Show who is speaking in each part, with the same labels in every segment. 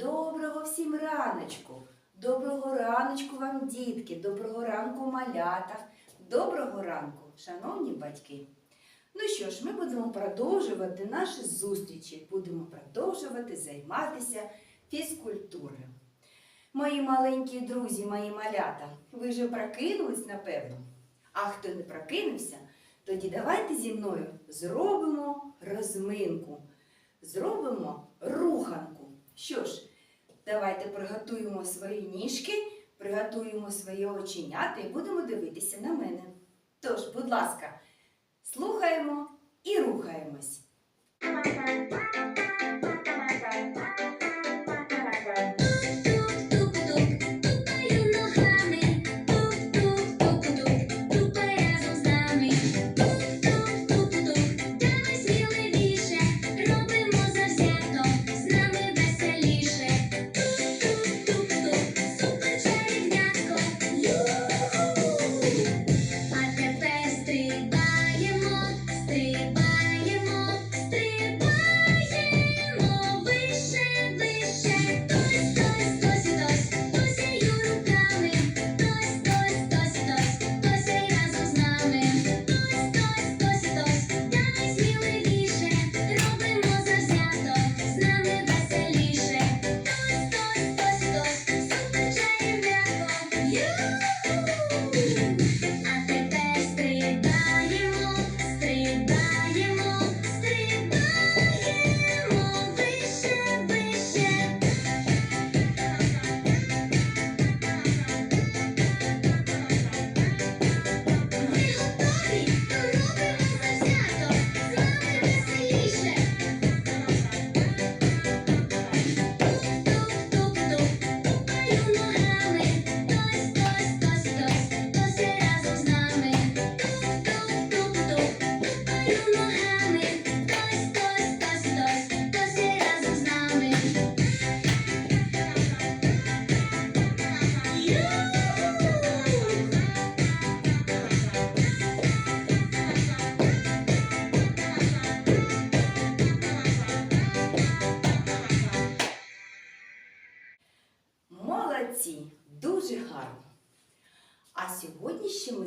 Speaker 1: Доброго всім раночку! Доброго раночку вам, дітки, доброго ранку, малята, доброго ранку, шановні батьки. Ну що ж, ми будемо продовжувати наші зустрічі, будемо продовжувати займатися фізкультурою. Мої маленькі друзі, мої малята, ви вже прокинулись, напевно. А хто не прокинувся, тоді давайте зі мною зробимо розминку, зробимо руханку. Що ж, давайте приготуємо свої ніжки, приготуємо свої оченята і будемо дивитися на мене. Тож, будь ласка, слухаємо і рухаємось.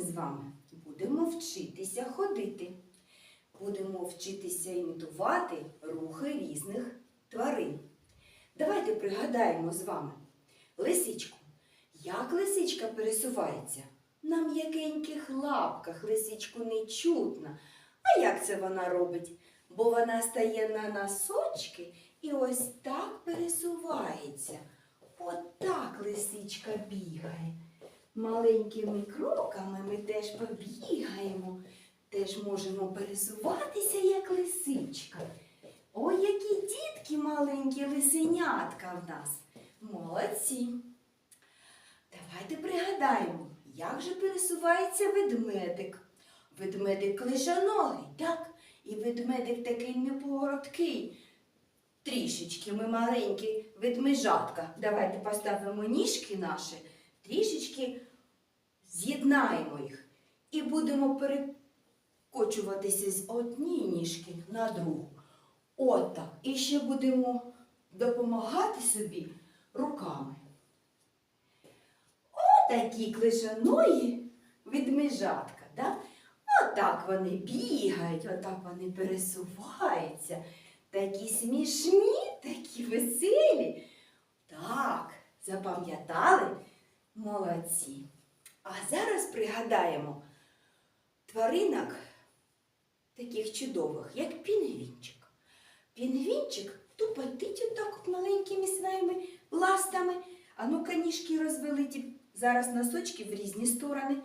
Speaker 2: З
Speaker 1: вами будемо вчитися ходити. Будемо вчитися імітувати рухи різних тварин. Давайте пригадаємо з вами лисичку. Як лисичка пересувається? На м'якеньких лапках лисичку не чутно. А як це вона робить? Бо вона стає на носочки і ось так пересувається. Отак лисичка бігає. Маленькими кроками ми теж побігаємо, теж можемо пересуватися, як лисичка. Ой, які дітки маленькі лисенятка в нас. Молодці. Давайте пригадаємо, як же пересувається ведмедик. Ведмедик клишаногий, так? І ведмедик такий непогородкий. Трішечки ми маленькі ведмежатка. Давайте поставимо ніжки наші, трішечки з'єднаємо їх і будемо перекочуватися з однієї ніжки на другу. Отак. І ще будемо допомагати собі руками. Отакі клишаної ведмежатка. Да? Отак вони бігають, отак вони пересуваються. Такі смішні, такі веселі. Так, запам'ятали? Молодці. А зараз пригадаємо тваринок таких чудових, як пінгвінчик. Пінгвінчик тупотить отак маленькими своїми ластами. А ну-ка ніжки розвели ті зараз носочки в різні сторони.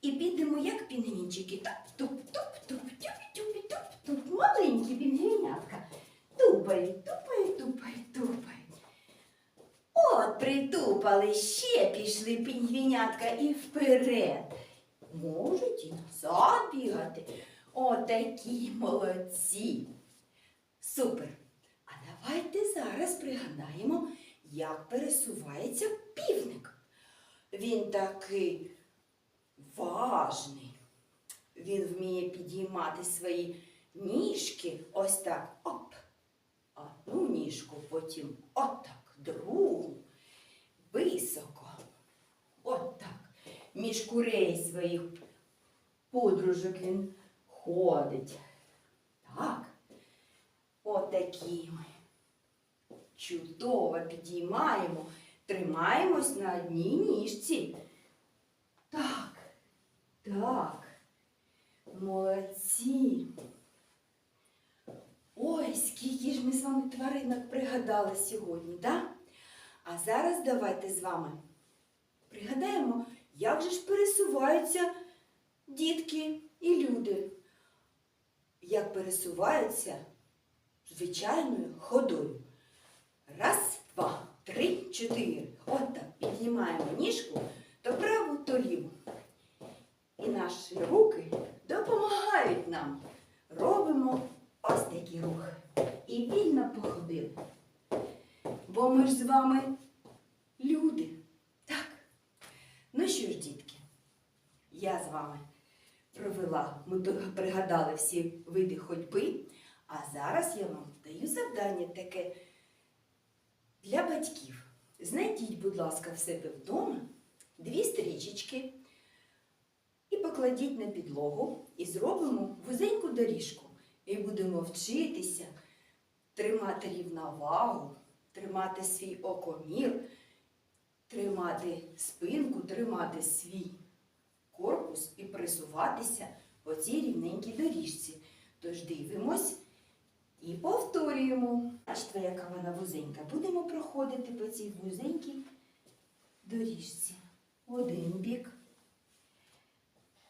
Speaker 1: І підемо, як пінгвінчики. Туп-туп-туп-туп-туп-туп-туп. Маленькі пінгвінятка. Тупають, тупають, тупають, тупають. От притупали, ще пішли пінгвінятка і вперед. Можуть і назад бігати. Отакі молодці. Супер. А давайте зараз пригадаємо, як пересувається півник. Він такий важний. Він вміє підіймати свої ніжки ось так. Оп. Одну ніжку, потім отак другу. Високо. От так. Між курей своїх подружок він ходить. Так. Отакі ми. Чудово підіймаємо, тримаємось на одній ніжці. Так, так. Молодці. Ой, скільки ж ми з вами тваринок пригадали сьогодні, да? А зараз давайте з вами пригадаємо, як же ж пересуваються дітки і люди. Як пересуваються звичайною ходою. Раз, два, три, чотири. От так піднімаємо ніжку то праву, то ліву. І наші руки допомагають нам. Робимо ось такі рухи. І вільно походили. Бо ми ж з вами люди. Так. Ну що ж, дітки, я з вами провела, ми пригадали всі види ходьби, а зараз я вам даю завдання таке для батьків. Знайдіть, будь ласка, в себе вдома дві стрічечки і покладіть на підлогу і зробимо вузеньку доріжку. І будемо вчитися тримати рівновагу, тримати свій окомір, тримати спинку, тримати свій корпус і присуватися по цій рівненькій доріжці. Тож дивимось і повторюємо. Бачите, яка вона вузенька. Будемо проходити по цій вузенькій доріжці. Один бік,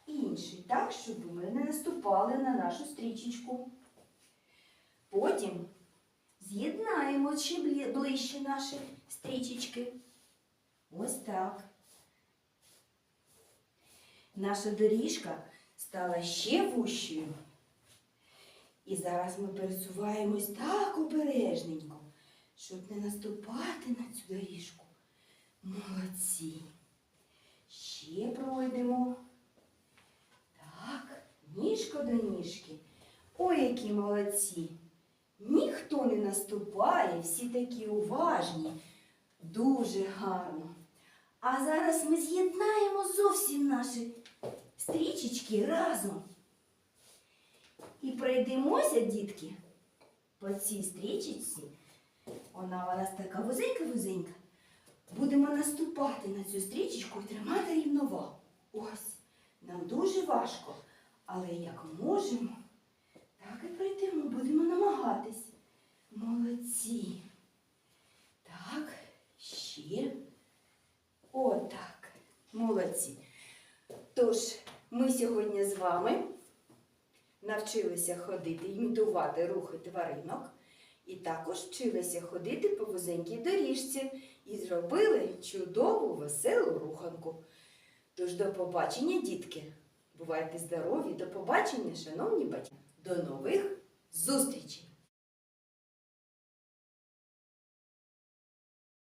Speaker 1: інший, так, щоб ми не наступали на нашу стрічечку. Потім з'єднаємо ще ближче наші стрічечки. Ось так. Наша доріжка стала ще вущою. І зараз ми пересуваємось так обережненько, щоб не наступати на цю доріжку. Молодці. Ще пройдемо. Так, ніжко до ніжки. Ой, які молодці. Ніхто не наступає, всі такі уважні. Дуже гарно. А зараз ми з'єднаємо зовсім наші стрічечки разом. І пройдемося, дітки, по цій стрічечці. Вона у нас така вузенька-вузенька. Будемо наступати на цю стрічечку і тримати рівновагу. Ось, нам дуже важко, але як можемо, так і пройдемо, будемо намагатись. Молодці. Так, ще. Отак. Молодці. Тож, ми сьогодні з вами навчилися ходити, імітувати рухи тваринок. І також вчилися ходити по вузенькій доріжці і зробили чудову веселу руханку. Тож до побачення, дітки! Бувайте здорові, до побачення, шановні батьки! До нових зустрічей!